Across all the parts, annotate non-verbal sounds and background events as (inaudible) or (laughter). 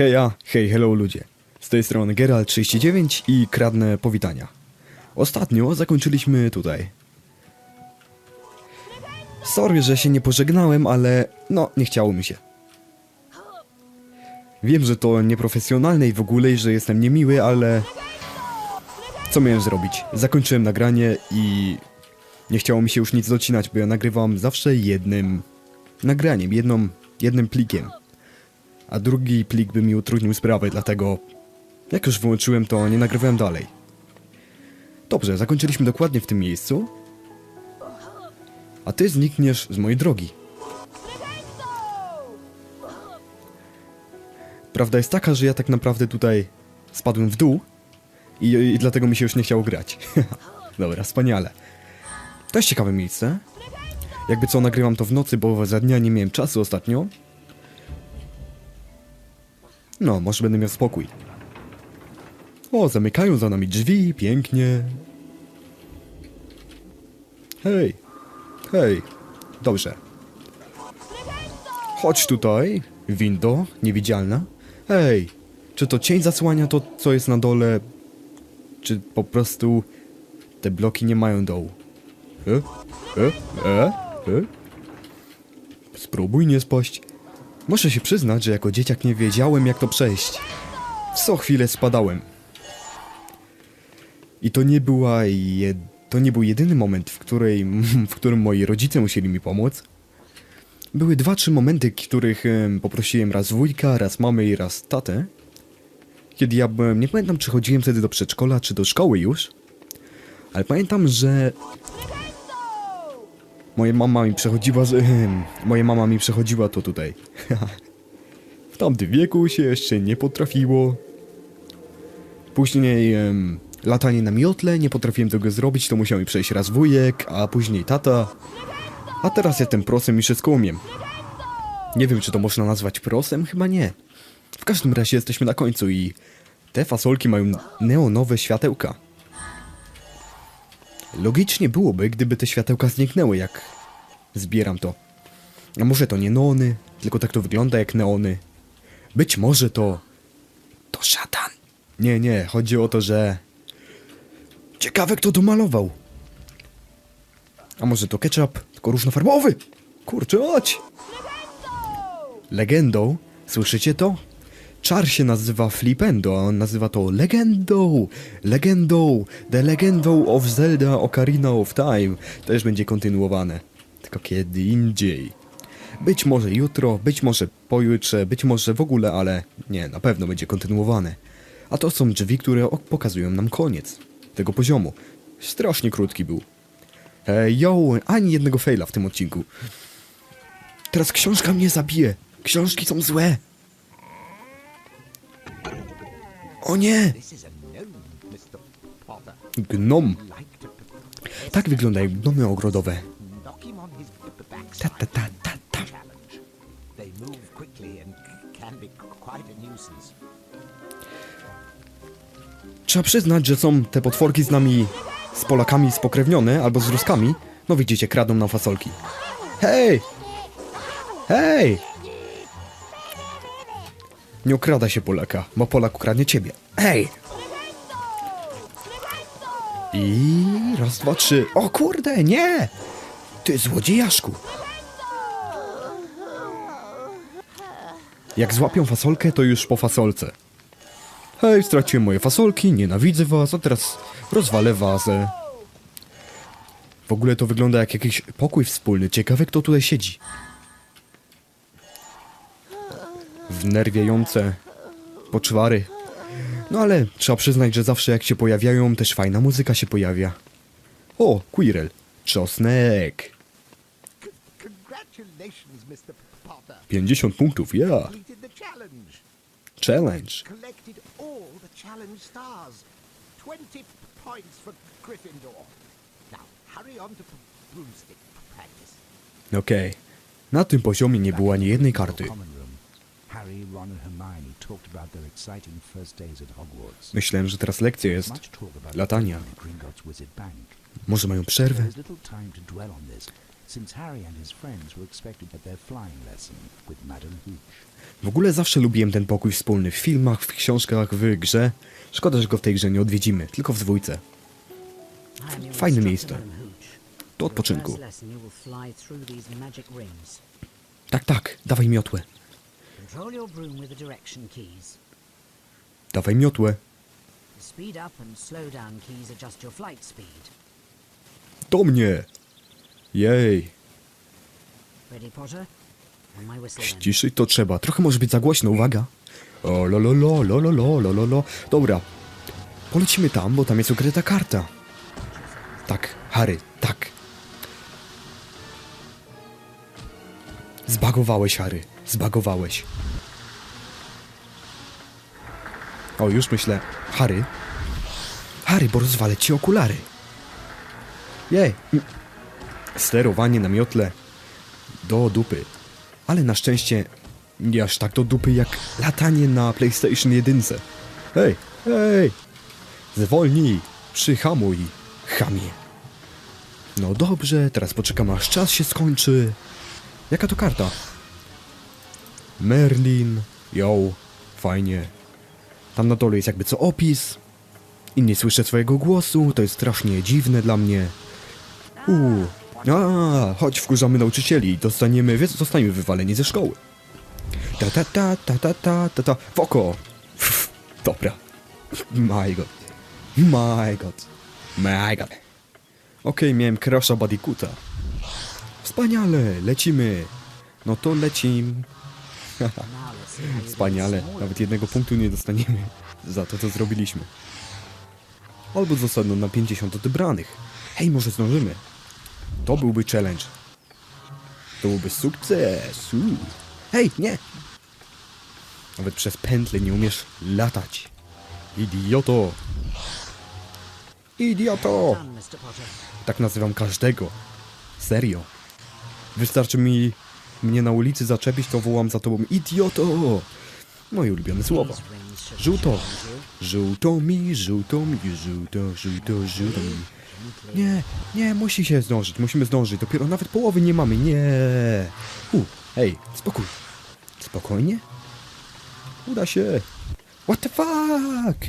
Heja, hej, hello ludzie. Z tej strony Geralt39 i kradnę powitania. Ostatnio zakończyliśmy tutaj. Sorry, że się nie pożegnałem, ale no, nie chciało mi się. Wiem, że to nieprofesjonalne i w ogóle, i że jestem niemiły, ale... Co miałem zrobić? Zakończyłem nagranie i... Nie chciało mi się już nic docinać, bo ja nagrywam zawsze jednym... Nagraniem, jedną... jednym plikiem a drugi plik by mi utrudnił sprawę, dlatego jak już wyłączyłem, to nie nagrywałem dalej. Dobrze, zakończyliśmy dokładnie w tym miejscu. A ty znikniesz z mojej drogi. Prawda jest taka, że ja tak naprawdę tutaj spadłem w dół i, i dlatego mi się już nie chciało grać. (laughs) Dobra, wspaniale. To jest ciekawe miejsce. Jakby co, nagrywam to w nocy, bo za dnia nie miałem czasu ostatnio. No, może będę miał spokój. O, zamykają za nami drzwi, pięknie. Hej, hej, dobrze. Chodź tutaj, window, niewidzialna. Hej, czy to cień zasłania to, co jest na dole? Czy po prostu te bloki nie mają dołu? E? E? E? E? Spróbuj nie spaść. Muszę się przyznać, że jako dzieciak nie wiedziałem jak to przejść. Co chwilę spadałem. I to nie była jed... to nie był jedyny moment, w, której, (laughs) w którym moi rodzice musieli mi pomóc. Były dwa, trzy momenty, których em, poprosiłem raz wujka, raz mamę i raz tatę. Kiedy ja byłem, nie pamiętam czy chodziłem wtedy do przedszkola, czy do szkoły już. Ale pamiętam, że Moja mama mi przechodziła z... Moja mama mi przechodziła to tutaj. (laughs) w tamtym wieku się jeszcze nie potrafiło. Później em, latanie na miotle, nie potrafiłem tego zrobić, to musiał mi przejść raz wujek, a później tata. A teraz jestem prosem i wszystko umiem. Nie wiem, czy to można nazwać prosem? Chyba nie. W każdym razie jesteśmy na końcu i te fasolki mają neonowe światełka. Logicznie byłoby, gdyby te światełka zniknęły, jak zbieram to. A może to nie neony, tylko tak to wygląda jak neony. Być może to... To szatan. Nie, nie, chodzi o to, że... Ciekawe kto to malował. A może to ketchup, tylko różnofarbowy? Kurczę, chodź! Legendą, słyszycie to? Czar się nazywa Flipendo, a on nazywa to Legendą! Legendą! The Legendą of Zelda Ocarina of Time. Też będzie kontynuowane. Tylko kiedy indziej. Być może jutro, być może pojutrze, być może w ogóle, ale nie, na pewno będzie kontynuowane. A to są drzwi, które ok- pokazują nam koniec tego poziomu. Strasznie krótki był. Yo, ani jednego faila w tym odcinku. Teraz książka mnie zabije. Książki są złe. O nie! Gnom. Tak wyglądają gnomy ogrodowe. Ta ta ta ta ta. Trzeba przyznać, że są te potworki z nami, z Polakami spokrewnione, albo z Ruskami. No widzicie, kradną nam fasolki. Hej! Hej! Nie okrada się Polaka, bo Polak ukradnie ciebie. Hej! I raz, dwa, trzy. O kurde, nie! Ty złodziejaszku! Jak złapią fasolkę, to już po fasolce. Hej, straciłem moje fasolki, nienawidzę was, a teraz rozwalę wazę. W ogóle to wygląda jak jakiś pokój wspólny. Ciekawe, kto tutaj siedzi. Wnerwiające poczwary. No ale trzeba przyznać, że zawsze jak się pojawiają, też fajna muzyka się pojawia. O, Quirrell. Czosnek. Congratulations, Mr. Potter. 50 punktów, ja. Yeah. Challenge. Challenge. Collected all the challenge stars. 20 points for Gryffindor. Now, hurry on to p- broomstick practice. Okej. Na tym poziomie nie było ani jednej karty. Myślałem, że teraz lekcja jest. Latania. Może mają przerwę? W ogóle zawsze lubiłem ten pokój wspólny w filmach, w książkach, w grze. Szkoda, że go w tej grze nie odwiedzimy, tylko w dwójce. Fajne miejsce. Do odpoczynku. Tak, tak, dawaj miotłę. Control your broom with the direction keys. Dawaj miotłę. The speed up and slow down keys adjust your flight speed. Do mnie! Jej, Ready, Potter? Ściszyć to trzeba. Trochę może być za głośno, uwaga. O, lo, lo, lo, lo, lo, lo, lo, lo, lo. Dobra, polecimy tam, bo tam jest ukryta karta. Tak, Harry, tak. Zbagowałeś, Harry, zbagowałeś. O, już myślę, Harry? Harry, bo rozwalę ci okulary. Jej. Sterowanie na miotle do dupy. Ale na szczęście nie aż tak do dupy jak latanie na PlayStation 1. Hej, hej! Zwolnij, przyhamuj, chamie. No dobrze, teraz poczekam aż czas się skończy. Jaka to karta? Merlin, yo, fajnie. Tam na dole jest jakby co opis. I nie słyszę swojego głosu, to jest strasznie dziwne dla mnie. Uuu. A, chodź wkurzamy nauczycieli, dostaniemy, wy- zostaniemy wywaleni ze szkoły. Ta ta ta ta ta ta ta ta w oko. (laughs) Dobra. My god. My god. My god. Okej, miałem crusha Badikuta. Wspaniale, lecimy. No to lecim. (laughs) Wspaniale, nawet jednego punktu nie dostaniemy za to, co zrobiliśmy. Albo zostaną na 50 odebranych. Hej, może zdążymy. To byłby challenge. To byłby sukces. Uuu. Hej, nie! Nawet przez pętlę nie umiesz latać. Idioto! Idioto! Tak nazywam każdego. Serio. Wystarczy mi mnie na ulicy zaczepić, to wołam za tobą idioto! Moje ulubione should Żółto. Żółto mi, żółto mi, żółto, żółto, żółto mi. Nie, nie, musi się zdążyć, musimy zdążyć. Dopiero nawet połowy nie mamy, nie. U, hej, spokój. Spokojnie? Uda się. What the fuck?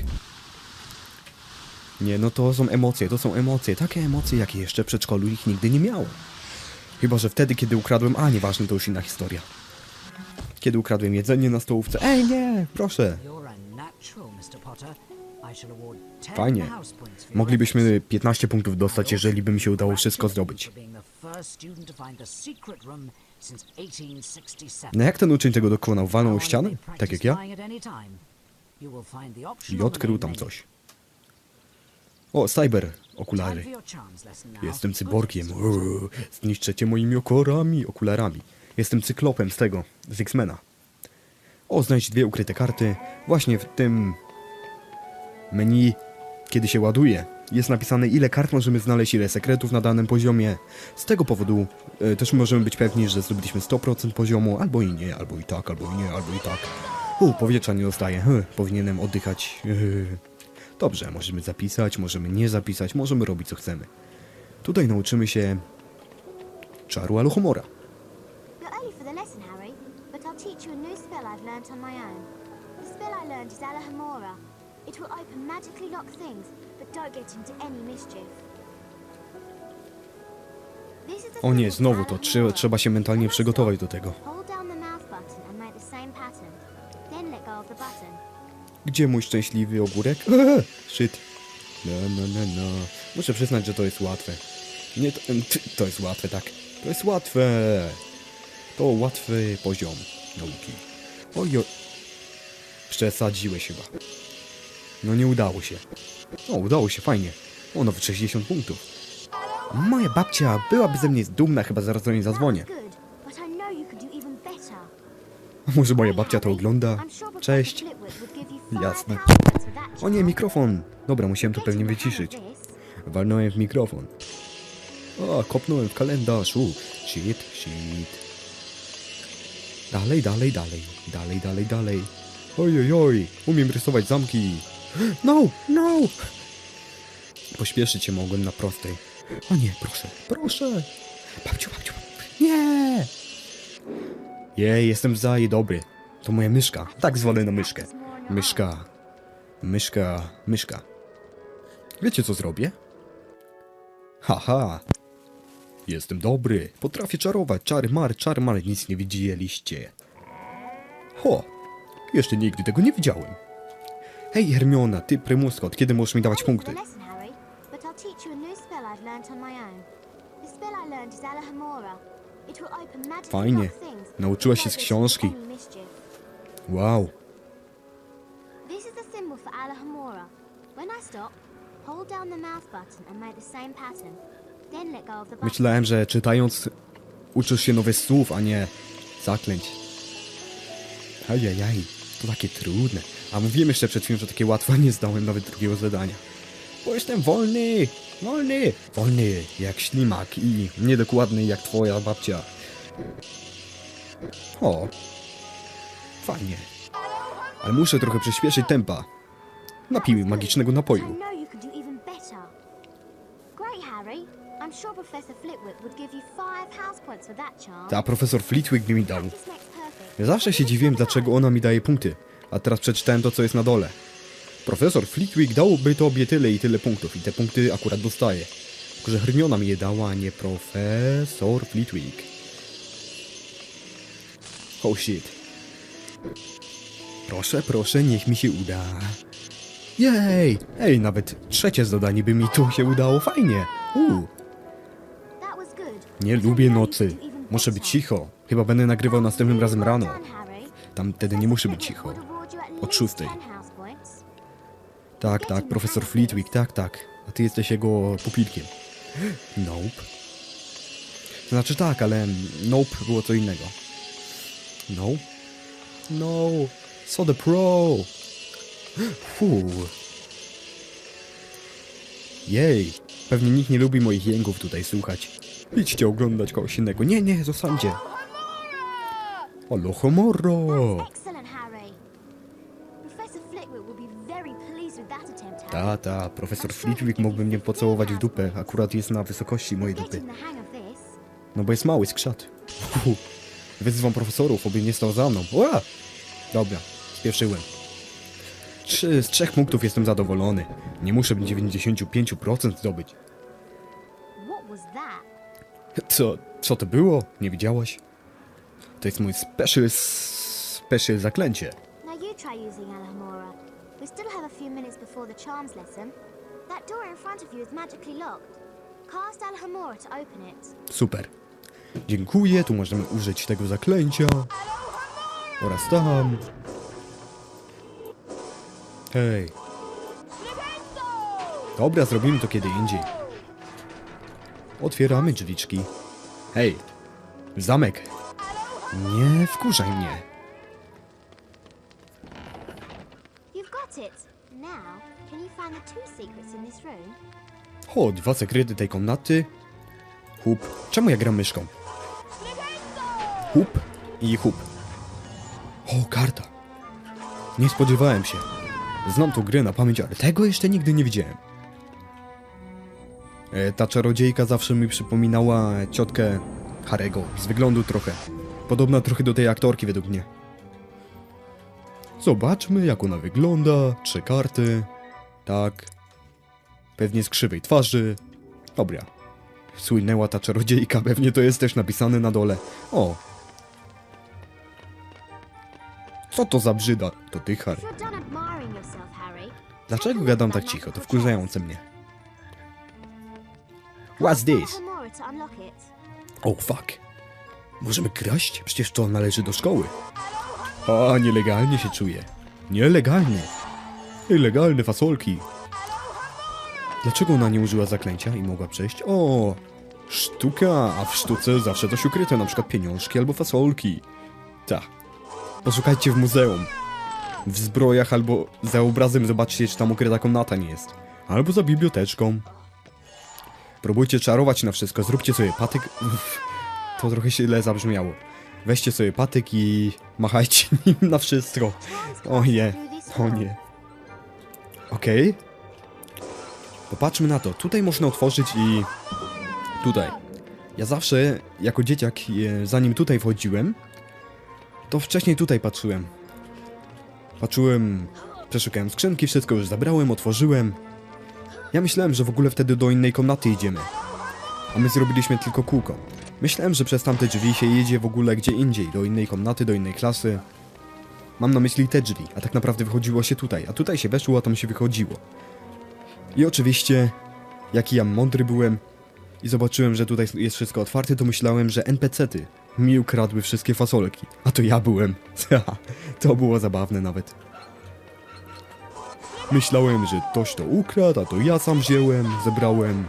Nie, no to są emocje, to są emocje. Takie emocje, jakie jeszcze w przedszkolu ich nigdy nie miałem. Chyba, że wtedy, kiedy ukradłem... A, nieważne, to już inna historia. Kiedy ukradłem jedzenie na stołówce... Ej, nie, proszę. Fajnie. Moglibyśmy 15 punktów dostać, jeżeli by mi się udało wszystko zdobyć. No jak ten uczeń tego dokonał? Walnął ścianę? Tak jak ja? I odkrył tam coś. O, cyber, okulary. Jestem cyborgiem. Uuu, Zniszczę cię moimi okorami, okularami. Jestem cyklopem z tego, z X-Mena. O, znajdź dwie ukryte karty. Właśnie w tym menu, kiedy się ładuje, jest napisane ile kart możemy znaleźć, ile sekretów na danym poziomie. Z tego powodu e, też możemy być pewni, że zrobiliśmy 100% poziomu, albo i nie, albo i tak, albo i nie, albo i tak. U, powietrza nie dostaję. Hm, powinienem oddychać. Dobrze, możemy zapisać, możemy nie zapisać, możemy robić co chcemy. Tutaj nauczymy się czaru aluhumora. O nie, znowu to. Trzeba się mentalnie przygotować do tego. Gdzie mój szczęśliwy ogórek? Eee, (laughs) Shit. No, no, no, no. Muszę przyznać, że to jest łatwe. Nie, to, to jest łatwe, tak. To jest łatwe. To łatwy poziom nauki. Ojo. Przesadziłeś chyba. No nie udało się. O, udało się, fajnie. O, nawet 60 punktów. Moja babcia byłaby ze mnie dumna, chyba zaraz do niej zadzwonię. Może moja babcia to ogląda? Cześć. Jasne. O nie, mikrofon. Dobra, musiałem to pewnie wyciszyć. Walnąłem w mikrofon. O, kopnąłem w kalendarz. U, shit, shit. Dalej, dalej, dalej. Dalej, dalej, dalej. Oj, oj, oj. Umiem rysować zamki. (gasps) No, no. Pośpieszyć się mogłem na prostej. O nie, proszę, proszę. Babciu, babciu. Nie! Jej, jestem za i dobry. To moja myszka. Tak zwalę na myszkę. Myszka. Myszka. Myszka. Wiecie co zrobię? Haha. Jestem dobry. Potrafię czarować. Czary mar, czary mar. Nic nie widzieliście. Ho! Jeszcze nigdy tego nie widziałem. Hej Hermiona, ty prymusko, od kiedy możesz mi dawać punkty? Fajnie. Nauczyłaś się z książki. Wow. For Alahamora. When I stop, hold down the button and make the same pattern. Then let go of the. Myślałem, że czytając uczysz się nowych słów, a nie zaklęć. Ajajaj, to takie trudne. A mówiłem jeszcze przed chwilą, że takie łatwe nie zdałem nawet drugiego zadania. Bo jestem wolny, wolny, wolny jak ślimak i niedokładny jak twoja babcia. O, fajnie. Ale muszę trochę przyspieszyć tempa. Napij magicznego napoju. Ta profesor Flitwick mi dał. Zawsze się dziwiłem, dlaczego ona mi daje punkty, a teraz przeczytałem to, co jest na dole. Profesor Flitwick dałby tobie tyle i tyle punktów i te punkty akurat dostaję. Tylko, że Hermiona mi je dała, a nie profesor Flitwick. Oh shit. Proszę, proszę, niech mi się uda. Jej! Ej, nawet trzecie zadanie by mi tu się udało, fajnie. Good. Nie lubię nocy. Muszę być cicho. Chyba będę nagrywał następnym razem rano. Tam wtedy nie muszę być cicho. Od szóstej. 10 house points. Tak, tak, profesor Flitwick, tak, tak. A ty jesteś jego pupilkiem. Nope. Znaczy tak, ale nope było co innego. No. No. So the pro. Fu. Jej. Pewnie nikt nie lubi moich jęków tutaj słuchać. Idźcie oglądać kogoś innego. Nie, nie, zostańcie. Alohomoro. Ta, ta, profesor Flitwick mógłby mnie pocałować w dupę. Akurat jest na wysokości mojej dupy. No bo jest mały skrzat. Uhu. Wyzywam profesorów, oby nie stał za mną. Ła! Dobra, spieprzyłem. Trzy, z trzech punktów jestem zadowolony. Nie muszę 95% zdobyć. Co, co to było? Nie widziałaś? To jest mój special, special zaklęcie. Super. Dziękuję, tu możemy użyć tego zaklęcia. Oraz tam. Hej. Dobra, zrobimy to kiedy indziej. Otwieramy drzwiczki. Hej. Zamek. Nie wkurzaj mnie. O, dwa sekrety tej komnaty. Hup. Czemu ja gram myszką? Hup i hup. O, karta. Nie spodziewałem się. Znam tą grę na pamięć, ale tego jeszcze nigdy nie widziałem. E, ta czarodziejka zawsze mi przypominała ciotkę Harego. Z wyglądu trochę. Podobna trochę do tej aktorki według mnie. Zobaczmy jak ona wygląda. Trzy karty. Tak. Pewnie z krzywej twarzy. Dobra. Słynęła ta czarodziejka, (laughs) pewnie to jest też napisane na dole. O. Co to za brzyda? To ty, Harry. Dlaczego gadam tak cicho? To wkurzające mnie. What's this? Oh fuck. Możemy kraść? Przecież to należy do szkoły. A, nielegalnie się czuję. Nielegalnie. Nielegalne fasolki. Dlaczego ona nie użyła zaklęcia i mogła przejść? O, sztuka, a w sztuce zawsze coś ukryte, na przykład pieniążki albo fasolki. Ta. Poszukajcie w muzeum. W zbrojach albo za obrazem zobaczcie, czy tam ukryta komnata nie jest. Albo za biblioteczką. Próbujcie czarować na wszystko, zróbcie sobie patyk. To trochę źle zabrzmiało. Weźcie sobie patyk i machajcie (laughs) nim na wszystko. O nie, o nie. Okej. Popatrzmy na to. Tutaj można otworzyć i... Tutaj. Ja zawsze, jako dzieciak, zanim tutaj wchodziłem, to wcześniej tutaj patrzyłem. Patrzyłem, przeszukałem skrzynki, wszystko już zabrałem, otworzyłem. Ja myślałem, że w ogóle wtedy do innej komnaty idziemy. A my zrobiliśmy tylko kółko. Myślałem, że przez tamte drzwi się jedzie w ogóle gdzie indziej, do innej komnaty, do innej klasy. Mam na myśli te drzwi, a tak naprawdę wychodziło się tutaj, a tutaj się weszło, a tam się wychodziło. I oczywiście, jaki ja mądry byłem i zobaczyłem, że tutaj jest wszystko otwarte, to myślałem, że NPC-ty mi ukradły wszystkie fasolki. A to ja byłem. (laughs) to było zabawne nawet. Myślałem, że ktoś to ukradł, a to ja sam wziąłem, zebrałem.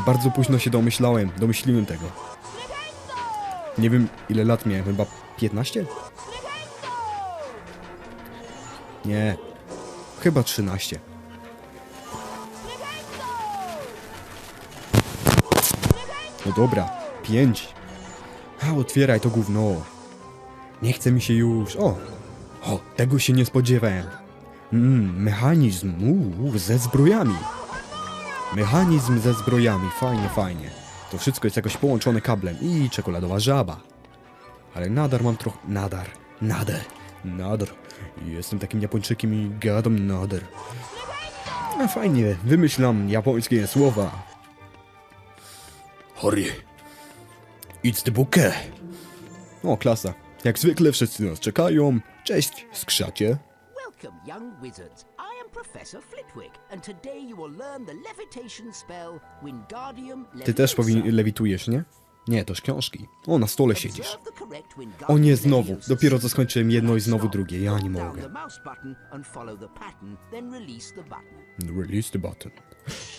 I bardzo późno się domyślałem, domyśliłem tego. Nie wiem ile lat miałem, chyba 15? Nie, chyba 13. No dobra, 5. A otwieraj to gówno. Nie chce mi się już. O! O, tego się nie spodziewałem. Mmm, mechanizm, uuu, ze zbrojami. Mechanizm ze zbrojami, fajnie, fajnie. To wszystko jest jakoś połączone kablem i czekoladowa żaba. Ale nadar mam trochę... Nadar, nadar, nadar. Jestem takim Japończykiem i gadam nadar. No fajnie, wymyślam japońskie słowa. Hori. It's the bouquet. O, klasa. Jak zwykle wszyscy nas czekają. Cześć, skrzacie. Welcome, young wizards. I am Professor Flitwick, and today you will learn the levitation spell Wingardium Leviosa. Ty też powin lewitujesz, nie? Nie, to z książki. O, na stole siedzisz. O nie, znowu. Dopiero co skończyłem jedno i znowu drugie. Ja nie mogę. the button follow the pattern, then release the button. Release the button.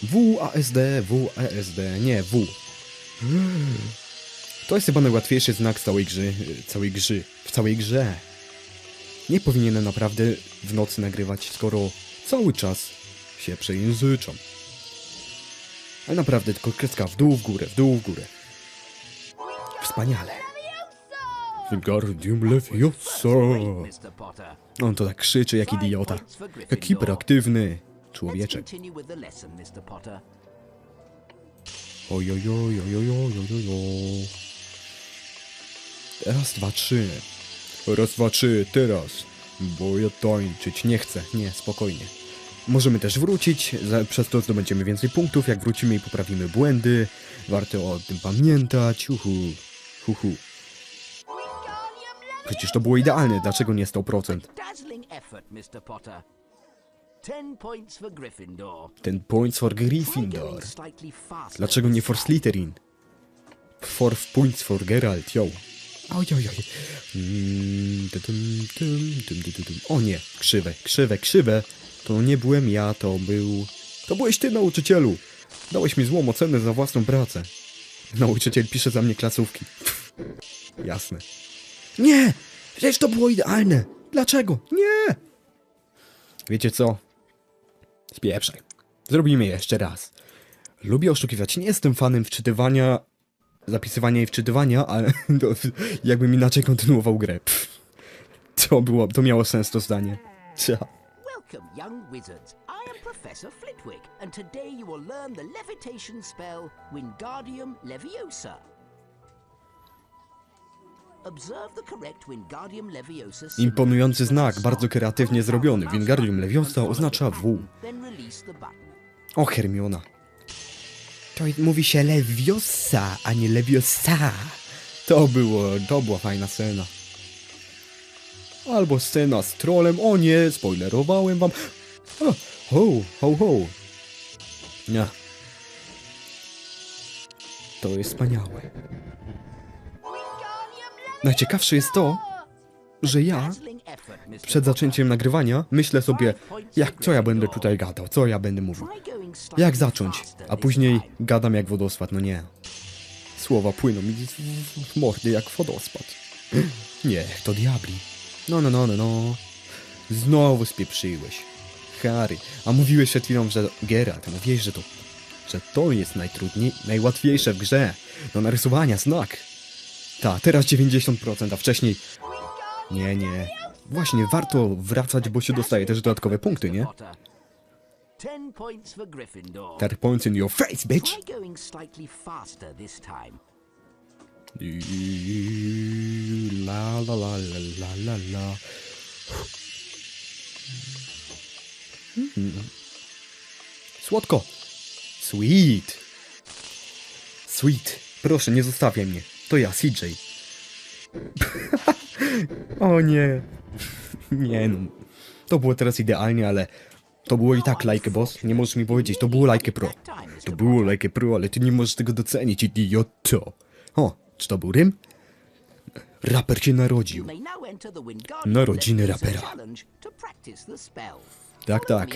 WASD, WASD, nie, W. To jest chyba najłatwiejszy znak z całej gry, y, całej gry, w całej grze. Nie powinienem naprawdę w nocy nagrywać, skoro cały czas się przejęzyczam. Ale naprawdę tylko kreska w dół, w górę, w dół, w górę. Wspaniale. Wingardium Leviosa. On to tak krzyczy jak idiota. Jak hiperaktywny człowieczek. continue Raz, dwa, trzy. Raz, dwa, trzy, teraz. Bo ja tańczyć nie chcę. Nie, spokojnie. Możemy też wrócić, przez to zdobędziemy więcej punktów, jak wrócimy i poprawimy błędy. Warto o tym pamiętać. Uhu, huhu. Przecież to było idealne, dlaczego nie 100%? Dazzling effort, Mr. Potter. Ten points for Gryffindor. Dlaczego nie for. Slytherin? For points for Geralt, yo. Oj, oj, oj. Mm. O nie, krzywe, krzywe, krzywe. To nie byłem ja, to był... To byłeś ty, nauczycielu. Dałeś mi złą ocenę za własną pracę. Nauczyciel pisze za mnie klasówki. Jasne. Nie! Przecież to było idealne. Dlaczego? Nie! Wiecie co? Spieprzaj. Zrobimy jeszcze raz. Lubię oszukiwać. Nie jestem fanem wczytywania, zapisywania i wczytywania, ale (laughs) to, jakbym inaczej kontynuował grę. Pff. To było, to miało sens to zdanie. Cia. Welcome, young wizards. I am Professor Flitwick, and today you will learn the levitation spell Wingardium Leviosa. Observe the correct Wingardium Leviosa symbol. Imponujący znak, bardzo kreatywnie zrobiony. Wingardium Leviosa oznacza W. O, Hermiona. To mówi się Leviosa, a nie Leviosa. To było, to była fajna scena. Albo scena z trolem. O nie, spoilerowałem wam. O, ho, ho, ho. Nie. To jest wspaniałe. Najciekawsze jest to, że ja. Przed zaczęciem nagrywania myślę sobie, jak co ja będę tutaj gadał, co ja będę mówił. Jak zacząć? A później gadam jak wodospad, no nie. Słowa płyną mi z z mordy jak wodospad. (gasps) Nie, to diabli. No, no, no, no, no. Znowu spieprzyłeś. Harry, a mówiłeś przed chwilą, że Geralt, mówiłeś, że to, że to jest najtrudniej, najłatwiejsze w grze. Do narysowania znak. Ta, teraz 90%, a wcześniej... Nie, nie. Właśnie, warto wracać, bo się dostaje też dodatkowe punkty, nie? Ten points in your face, bitch! La la la la la la la. Mm. Słodko. Sweet. Sweet. Proszę, nie zostawiaj mnie. To ja, CJ. (laughs) o nie. (laughs) nie no. To było teraz idealnie, ale to było i tak like boss. Nie możesz mi powiedzieć, to było like pro. To było like pro, ale ty nie możesz tego docenić, idioto. O, czy to był rym? Raper się narodził. Narodziny rapera. Tak, tak.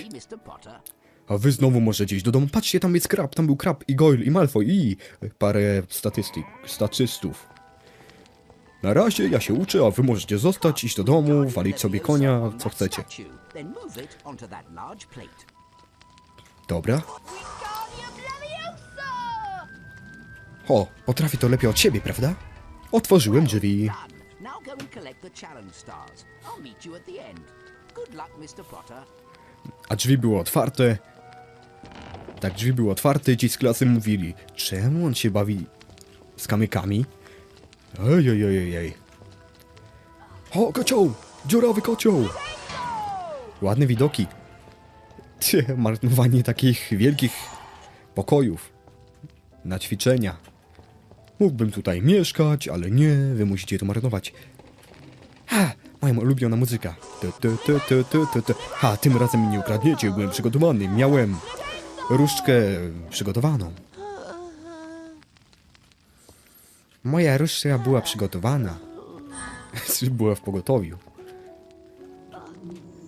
A wy znowu możecie iść do domu. Patrzcie, tam jest krab, tam był krab i Goyle i Malfoy i parę statystyk, statystów. Na razie ja się uczę, a wy możecie zostać, iść do domu, walić sobie konia, On co chcecie. Dobra. O, potrafię to lepiej od siebie, prawda? Otworzyłem drzwi. A drzwi były otwarte. Tak, drzwi były otwarte i ci z klasy mówili, czemu on się bawi z kamykami? Ej, ej, ej, ej. O, kocioł! Dziurawy kocioł! Ładne widoki. Cie, marnowanie takich wielkich pokojów. Na ćwiczenia. Mógłbym tutaj mieszkać, ale nie, wy musicie to marnować. Ha! Moja ulubiona muzyka. Tu, tu, tu, tu, tu, tu. Ha, tym razem mi nie ukradniecie, byłem przygotowany. Miałem różdżkę przygotowaną. Moja różdżka była przygotowana. (laughs) była w pogotowiu.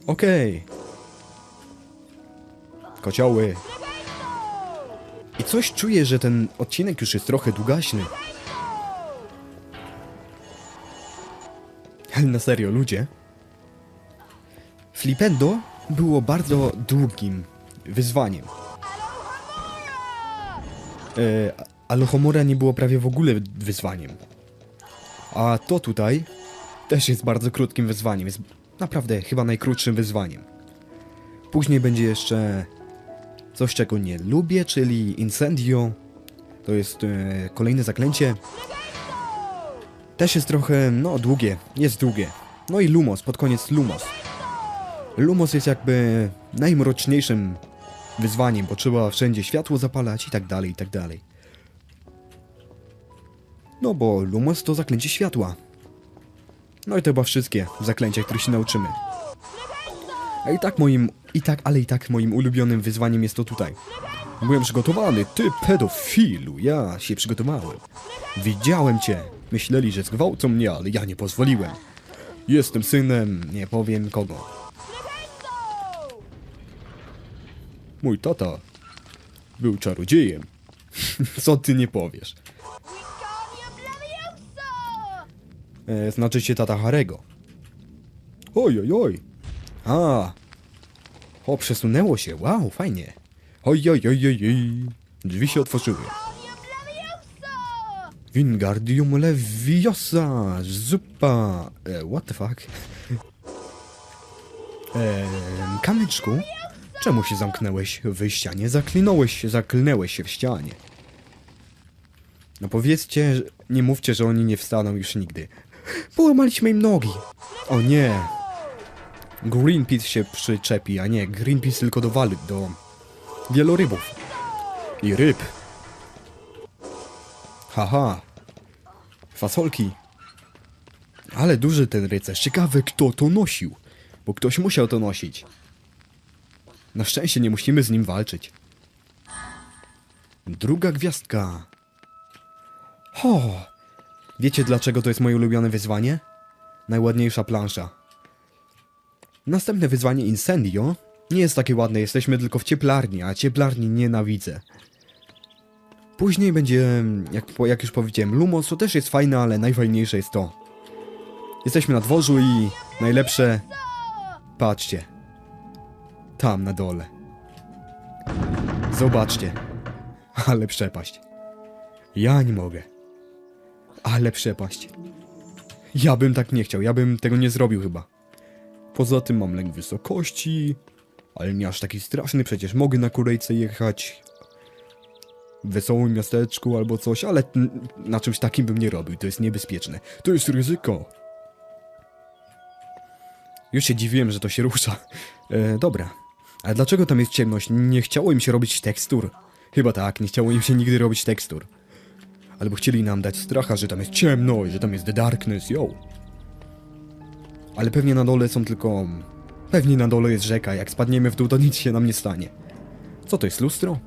Okej. Kocioły. I coś czuję, że ten odcinek już jest trochę długaśny. Na serio, ludzie. Flipendo było bardzo długim wyzwaniem. E, Alohomora nie było prawie w ogóle wyzwaniem. A to tutaj też jest bardzo krótkim wyzwaniem. Jest naprawdę chyba najkrótszym wyzwaniem. Później będzie jeszcze coś, czego nie lubię, czyli Incendio. To jest e, kolejne zaklęcie. Też jest trochę, no, długie. Jest długie. No i Lumos, pod koniec Lumos. Lumos jest jakby najmroczniejszym wyzwaniem, bo trzeba wszędzie światło zapalać i tak dalej, i tak dalej. No bo Lumos to zaklęcie światła. No i to chyba wszystkie zaklęcia, których się nauczymy. A i tak moim, i tak, ale i tak moim ulubionym wyzwaniem jest to tutaj. Byłem przygotowany, ty pedofilu, ja się przygotowałem. Widziałem cię. Myśleli, że zgwałcą mnie, ale ja nie pozwoliłem. Jestem synem, nie powiem kogo. Mój tata był czarodziejem. (laughs) Co ty nie powiesz? E, znaczy się tata Harego. Oj, oj, oj. A. O, przesunęło się. Wow, fajnie. Oj, oj, oj, oj, oj. Drzwi się otworzyły. Wingardium Leviosa! Zupa! E, what the fuck? E, kamyczku? Czemu się zamknęłeś w ścianie? Zaklinąłeś się, zaklnęłeś się w ścianie. No powiedzcie, nie mówcie, że oni nie wstaną już nigdy. Połamaliśmy im nogi. O nie. Greenpeace się przyczepi, a nie, Greenpeace tylko do wali, do wielorybów. I ryb. Haha. Fasolki. Ale duży ten rycerz. Ciekawe kto to nosił. Bo ktoś musiał to nosić. Na szczęście nie musimy z nim walczyć. Druga gwiazdka. Ho! Wiecie dlaczego to jest moje ulubione wyzwanie? Najładniejsza plansza. Następne wyzwanie Incendio nie jest takie ładne, jesteśmy tylko w cieplarni, a cieplarni nienawidzę. Później będzie, jak, jak już powiedziałem, Lumos, to też jest fajne, ale najfajniejsze jest to. Jesteśmy na dworzu i najlepsze... Patrzcie. Tam na dole. Zobaczcie. Ale przepaść. Ja nie mogę. Ale przepaść. Ja bym tak nie chciał, ja bym tego nie zrobił chyba. Poza tym mam lęk wysokości. Ale nie aż taki straszny, przecież mogę na kolejce jechać w wesołym miasteczku albo coś, ale na czymś takim bym nie robił, to jest niebezpieczne. To jest ryzyko. Już się dziwiłem, że to się rusza. E, dobra. Ale dlaczego tam jest ciemność? Nie chciało im się robić tekstur. Chyba tak, nie chciało im się nigdy robić tekstur. Albo chcieli nam dać stracha, że tam jest ciemność, że tam jest the darkness, yo. Ale pewnie na dole są tylko... Pewnie na dole jest rzeka, jak spadniemy w dół, to nic się nam nie stanie. Co to jest, lustro?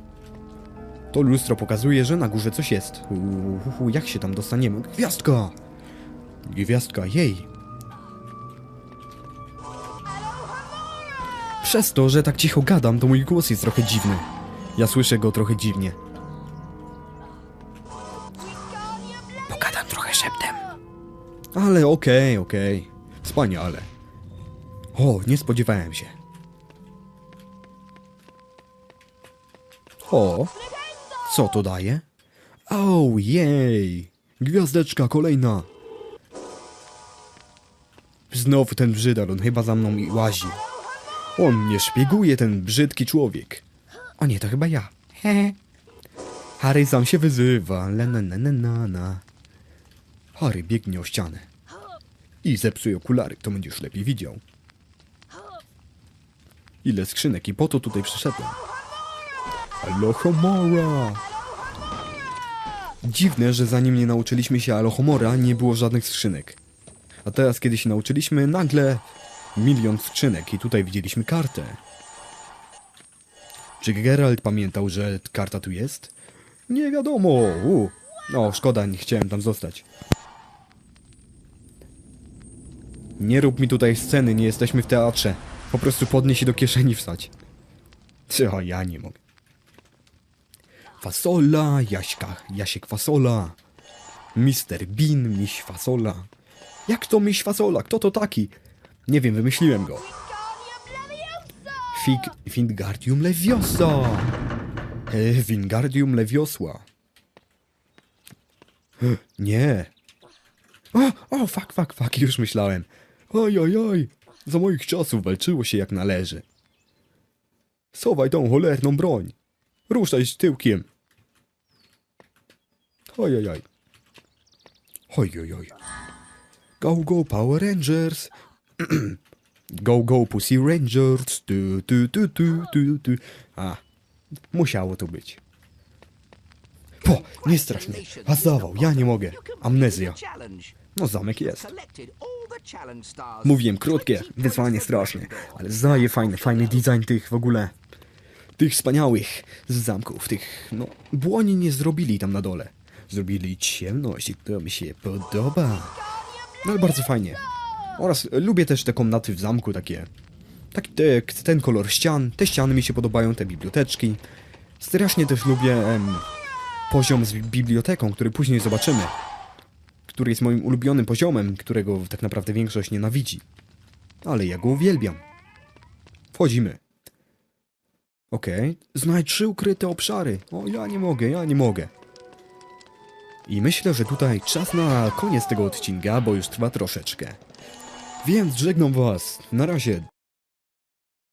To lustro pokazuje, że na górze coś jest. Uuu, jak się tam dostaniemy? Gwiazdka! Gwiazdka, jej! Przez to, że tak cicho gadam, to mój głos jest trochę dziwny. Ja słyszę go trochę dziwnie. Ale okej, okej. Wspaniale. O, nie spodziewałem się. O, co to daje? Ojej, gwiazdeczka kolejna. Znowu ten brzydal, on chyba za mną i łazi. On mnie szpieguje, ten brzydki człowiek. O nie, to chyba ja. Hehe. Harry sam się wyzywa. La, na, na, na, na, na. Harry biegnie o ścianę. I zepsuje okulary, to będziesz lepiej widział. Ile skrzynek i po to tutaj przyszedłem. Alohomora! Dziwne, że zanim nie nauczyliśmy się Alohomora, nie było żadnych skrzynek. A teraz, kiedy się nauczyliśmy, nagle milion skrzynek i tutaj widzieliśmy kartę. Czy Geralt pamiętał, że karta tu jest? Nie wiadomo. U. No, szkoda, nie chciałem tam zostać. Nie rób mi tutaj sceny, nie jesteśmy w teatrze. Po prostu podnieś i do kieszeni wsać. Co, ja nie mogę. Fasola, Jaśka, Jasiek Fasola. Mister Bean, miś Fasola. Jak to miś Fasola? Kto to taki? Nie wiem, wymyśliłem go. Fig, Wingardium Leviosa. E, Wingardium Lewiosła. E, Nie. O, o, fuck, fuck, fuck, już myślałem. Oj, oj, oj. Za moich czasów walczyło się jak należy. Sowaj tą cholerną broń. Ruszaj z tyłkiem. Oj, oj, oj. Oj, oj, oj. Go, go, Power Rangers. (clears throat) go, go, Pussy Rangers. Tu, tu, tu, tu, tu, tu. A, musiało to być. Po, nie strasznie. A zawał, ja nie mogę. Amnezja. No zamek jest. Mówiłem krótkie, wyzwanie straszne, ale zdaje fajny, fajny design tych w ogóle. Tych wspaniałych zamków, tych, no, błoni nie zrobili tam na dole. Zrobili ciemność i to mi się podoba. No ale bardzo fajnie. Oraz lubię też te komnaty w zamku, takie. Taki te, ten kolor ścian, te ściany mi się podobają, te biblioteczki. Strasznie też lubię em, poziom z biblioteką, który później zobaczymy. Który jest moim ulubionym poziomem, którego tak naprawdę większość nienawidzi. Ale ja go uwielbiam. Wchodzimy. Okej, znajdź trzy ukryte obszary. O, ja nie mogę, ja nie mogę. I myślę, że tutaj czas na koniec tego odcinka, bo już trwa troszeczkę. Więc żegnam was. Na razie.